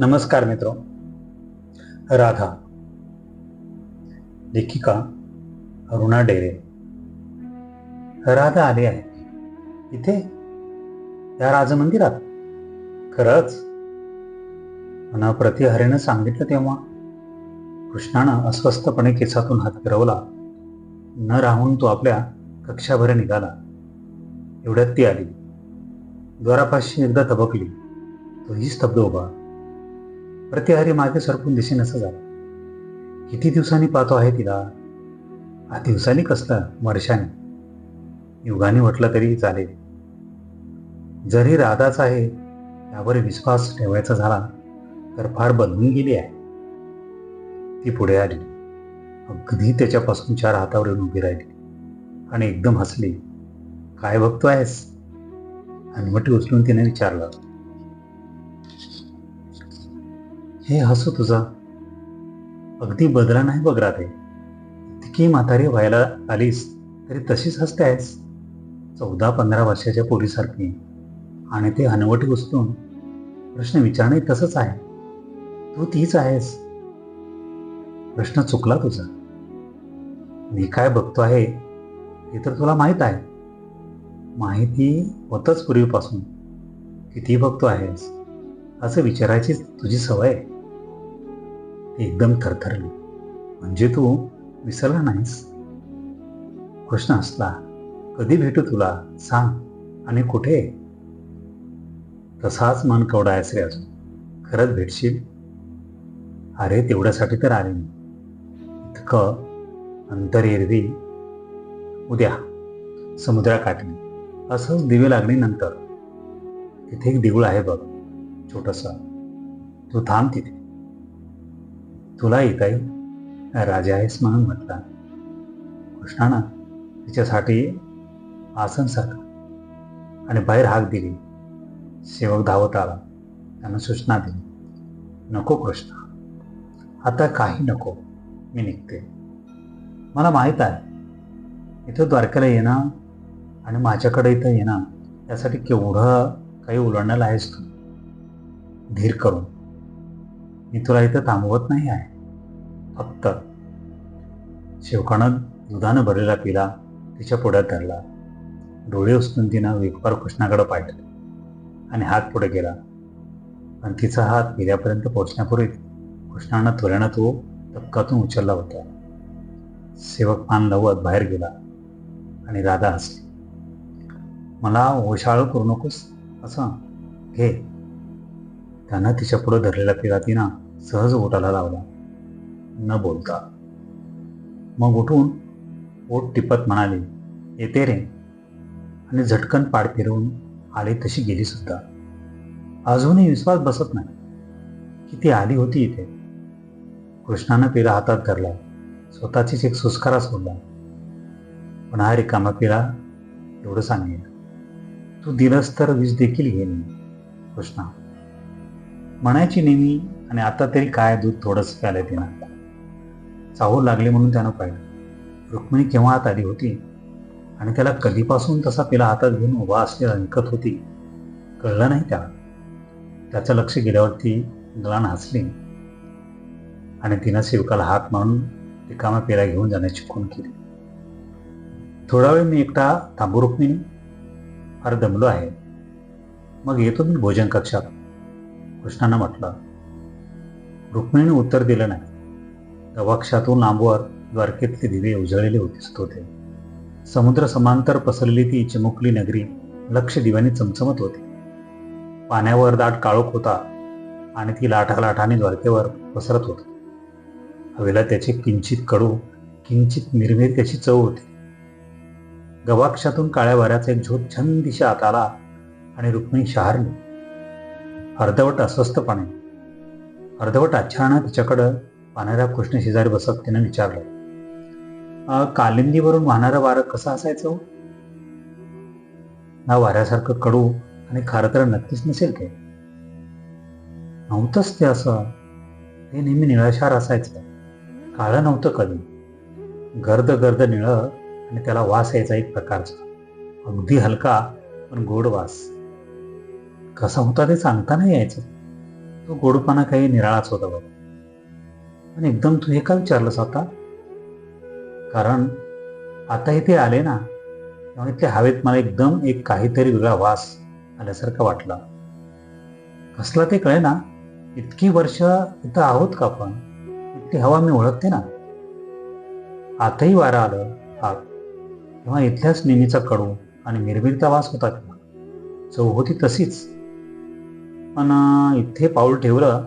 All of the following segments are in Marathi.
नमस्कार मित्र। राधा। लेखिका अरुणा डेरे। राधा आली आहे इथे? या राजमंदिरात? खरंच? मला प्रतिहरीनं सांगितलं तेव्हा कृष्णानं अस्वस्थपणे केसातून हात फिरवला. न राहून तो आपल्या कक्षाभर निघाला. एवढ्यात ती आली. द्वारापाशी एकदा तबकली तोही स्तब्ध उभा. प्रतिहारी मागे सरकून दिसेनसं झाला. किती दिवसांनी पाहतो आहे तिला? हा दिवसांनी कसलं? वर्षाने. युगाने म्हटलं तरी चालेल. जरी राधाच आहे यावर विश्वास ठेवायचा झाला तर फार बदलून गेली आहे. ती पुढे आली. अगदी त्याच्यापासून चार हातावर येऊन उभी राहिली. आणि एकदम हसली. काय बघतो आहेस? हनुमटी उचलून तिने विचारलं. हे हसू तुझा. अगदी बदला नाही बघ राधे. इतकी म्हातारी व्हायला आलीस तरी तशीच हसते आहेस. चौदा पंधरा वर्षाच्या पोरीसारखी. आणि ते हनवटी उचलून प्रश्न विचारणे तसंच आहे. तू तीच आहेस. प्रश्न चुकला तुझा. मी काय बघतो आहे ते तर तुला माहीत आहे. माहिती होतच पूर्वीपासून. किती बघतो आहेस? असं विचारायची तुझी सवय आहे. एकदम थरथरली. म्हणजे तू विसरला नाहीस? कृष्ण असला कधी भेटू तुला? सांग. आणि कुठे? तसाच मन कवडा रे अजून. खरंच भेटशील? अरे तेवढ्यासाठी तर आले मी. इतकं अंतर एरवी उद्या समुद्राकाठी असंच दिवे लागणीनंतर तिथे एक देऊळ आहे बघ छोटंसं. तू थांब तिथे. तुला येता येईल राजा आहेस म्हणून म्हटला. कृष्णानं तिच्यासाठी आसन सारखं आणि बाहेर हाक दिली. सेवक धावत आला त्यानं सूचना दिली. नको कृष्ण आता काही नको मी निघते. मला माहीत आहे इथं द्वारकेला येणं आणि माझ्याकडे इथं येणं यासाठी केवढं काही उलढण्याला आहेस तू. धीर करून मी तुला इथं थांबवत नाही आहे. फक्त शेवकानं दुधानं भरलेला पिला तिच्या पुढ्यात धरला. डोळे उचलून तिनं वेगवार कृष्णाकडे पाठले आणि हात पुढे गेला पण तिचा हात पिल्यापर्यंत पोहोचण्यापूर्वी कृष्णानं त्वरेनं तो तबकातून उचलला होता. सेवक पान लवत बाहेर गेला आणि राधा हसली. मला ओशाळ करू नकोस? असं? घे. त्यानं तिच्या पुढं धरलेला पिला तिनं सहज ओटाला लावला. न बोलता. मग उठून ओट टिपत म्हणाली येते रे. आणि झटकन पाड फिरवून आली तशी गेली सुद्धा. अजूनही विश्वास बसत नाही. की ती आली होती इथे? कृष्णानं पिला हातात धरला. स्वतःचीच एक सुस्कारा सोडला. पण हा रिकामा पिला एवढं सांगेल तू दिलंस तर वीज देखील घेईन कृष्णा. म्हणायची नेहमी आणि आता तरी काय दूध थोडंच प्यालं तिनं चाहूल लागले म्हणून त्यानं पाहिलं. रुक्मिणी केव्हा आत आली होती? आणि त्याला कधीपासून तसा पिला हातात घेऊन उभा असलेला निकत होती? कळलं नाही त्याला. त्याचं लक्ष गेल्यावरती गलान हसली आणि तिनं सेवकाला हात मारून रिकामा पेला घेऊन जाण्याची खून केली. थोडा वेळ मी एकटा थांबू रुक्मिणी? फार दमलो आहे. मग येतो मी भोजन कक्षात. कृष्णानं म्हटलं. रुक्मिणीने उत्तर दिलं नाही. गवाक्षातून लांबवर द्वारकेतले दिवे उजळलेले दिसत होते समुद्र समांतर पसरलेली ती चिमुकली नगरी लक्ष दिव्याने चमचमत होती. पाण्यावर दाट काळोख होता आणि ती लाठा लाठाने द्वारकेवर पसरत होती. हवेला त्याचे किंचित कडू किंचित मिरमिर त्याची चव होती. गवाक्षातून काळ्या वाऱ्याचा एक झोत छंद दिशा आत आला आणि रुक्मिणी शहारली. अर्धवट अस्वस्थपणे. अर्धवट अच्छानं तिच्याकडं पाहणाऱ्या कृष्ण शेजारी बसत तिनं विचारलं कालिंदीवरून वाहणारं वारं कसं असायचं हो? ना वाऱ्यासारखं कडू आणि खारं तर नक्कीच नसेल ते नव्हतंच ते असं. ते नेहमी निळाशार असायचं. काळं नव्हतं कधी. गर्द गर्द निळं आणि त्याला वास यायचा एक प्रकारचा. अगदी हलका पण गोड वास. कसा होता ते सांगता नाही यायचं. तो गोडपणा काही निराळाच होता बाबा. पण एकदम तू हे का विचारलंस आता? कारण आता इथे आले ना त्यामुळे इथल्या हवेत मला एकदम एक काहीतरी वेगळा वास आल्यासारखा वाटला. कसला ते कळे ना इतकी वर्ष इथं आहोत का आपण? इतकी हवा मी ओळखते ना. आताही वारा आलं आत तेव्हा इथल्याच नेहमीचा कडू आणि मिरमिरता वास होता तेव्हा. चव होती तशीच. पण इथे पाऊल ठेवलं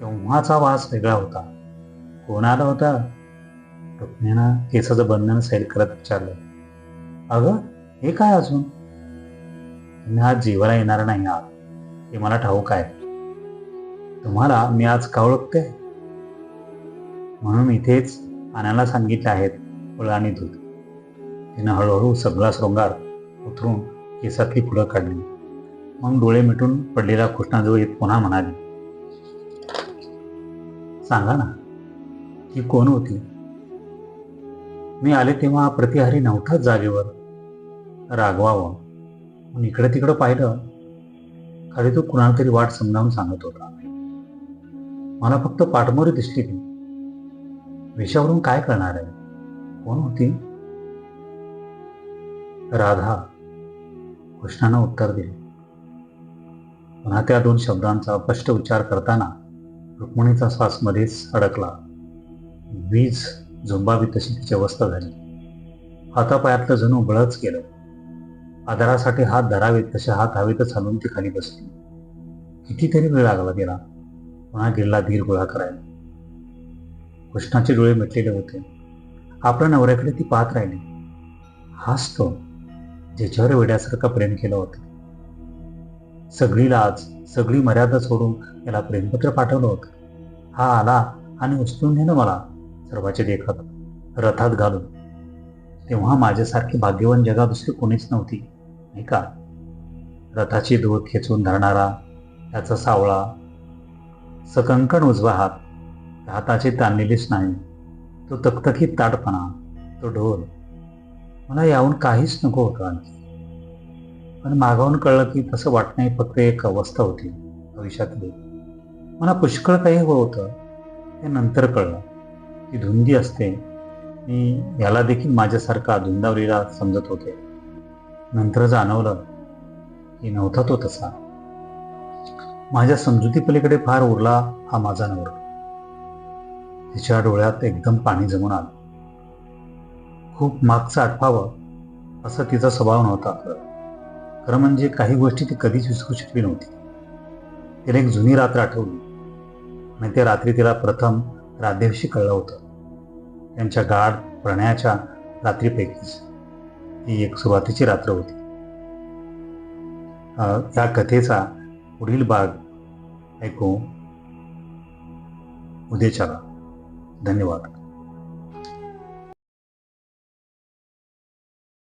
तेव्हाचा वास वेगळा होता. कोण आला होता? रुक्मिणीनं केसाचं बंधन सैल करत विचारलं. अगं हे काय अजून? तुम्ही आज जीवाला येणार नाही आहात. हे मला ठाऊक आहे. तुम्हाला मी आज का ओळखते? म्हणून इथेच आणायला सांगितले आहेत फळं आणि दूध. तिनं हळूहळू सगळा शृंगार उतरून केसातली फुलं काढली. मग डोळे मिटून पडलेला कृष्णाजवळ येत पुन्हा म्हणाली सांगा ना ती कोण होती? मी आले तेव्हा प्रतिहारी नव्हताच जागेवर. रागवावं. पण इकडे तिकडं पाहिलं खाली तो कुणाला तरी वाट समजावून सांगत होता. मला फक्त पाठमोरी दिसली ती. विषयावरून काय करणार आहे? कोण होती? राधा. कृष्णानं उत्तर दिले. पुन्हा त्या दोन शब्दांचा स्पष्ट उच्चार करताना रुक्मिणीचा श्वास मध्येच अडकला. वीज झुंबावी तशी तिची अवस्था झाली. हातापायातलं जणू बळच गेलं. आधारासाठी हात धरावेत तसे हात हवेतच हलवून ती खाली बसली. कितीतरी वेळ लागला तिला. पुन्हा गिरला धीर गोळा करायला. कृष्णाचे डोळे मिटलेले होते. आपल्या नवऱ्याकडे ती पाहत राहिली. हाच तो ज्याच्यावर वेड्यासारखं प्रेम केलं होतं. सगळी लाज सगळी मर्यादा सोडून त्याला प्रेमपत्र पाठवलं होतं. हा आला आणि उचलून नेलं मला सर्वाचे देखत रथात घालून. तेव्हा माझ्यासारखी भाग्यवान जगा दुसरी कोणीच नव्हती नाही का? रथाची दूध खेचून धरणारा त्याचा सावळा सकंकण उजवा हात हाताचे ताणलेलेच नाही तो तकतकीत ताटपणा तो ढोल. मला याहून काहीच नको होतं आणखी. पण मागावून कळलं की तसं वाटणं ही फक्त एक अवस्था होती भविष्यातली मला पुष्कळ काही हवं होतं ते नंतर कळलं. ती धुंदी असते. मी याला देखील माझ्यासारखा धुंदावरीला समजत होते. नंतर जाणवलं की नव्हता तो तसा. माझ्या समजुतीपलीकडे फार उरला हा माझा नवर. तिच्या डोळ्यात एकदम पाणी जमून आलं. खूप मागचं आठवावं असं तिचा स्वभाव नव्हता. खरं म्हणजे काही गोष्टी ती कधीच विसरू शकली नव्हती. तिला एक जुनी रात्र आठवली. आणि त्या रात्री तिला प्रथम राधेविषयी कळलं होतं. त्यांच्या गाढ प्रणयाच्या रात्रीपैकीच ही एक सुरुवातीची रात्र होती. या कथेचा पुढील भाग ऐकू उद्याच्याला. धन्यवाद.